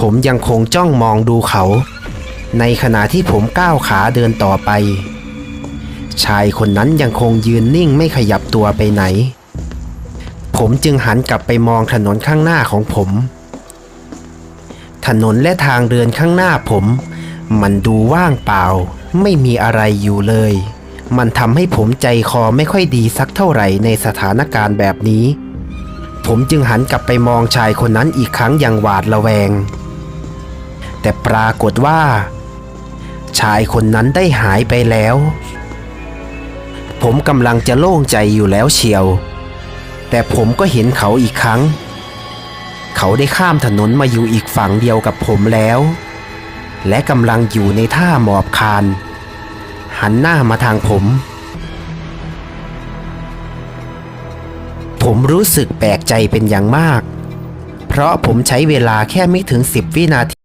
ผมยังคงจ้องมองดูเขา ในขณะที่ผมก้าวขาเดินต่อไป ชายคนนั้นยังคงยืนนิ่งไม่ขยับตัวไปไหน ผมจึงหันกลับไปมองถนนข้างหน้าของผม ถนนและทางเดินข้างหน้าผม มันดูว่างเปล่า ไม่มีอะไรอยู่เลย มันทำให้ผมใจคอไม่ค่อยดีสักเท่าไหร่ในสถานการณ์แบบนี้ผมจึงหันกลับไปมองชายคนนั้นอีกครั้งอย่างหวาดระแวง แต่ปรากฏว่า ชายคนนั้นได้หายไปแล้ว ผมกำลังจะโล่งใจอยู่แล้วเชียว แต่ผมก็เห็นเขาอีกครั้ง เขาได้ข้ามถนนมาอยู่อีกฝั่งเดียวกับผมแล้ว และกำลังอยู่ในท่าหมอบคาน หันหน้ามาทางผม ผมรู้สึกแปลกใจเป็นอย่างมากเพราะผมใช้เวลาแค่ไม่ถึง10วินาที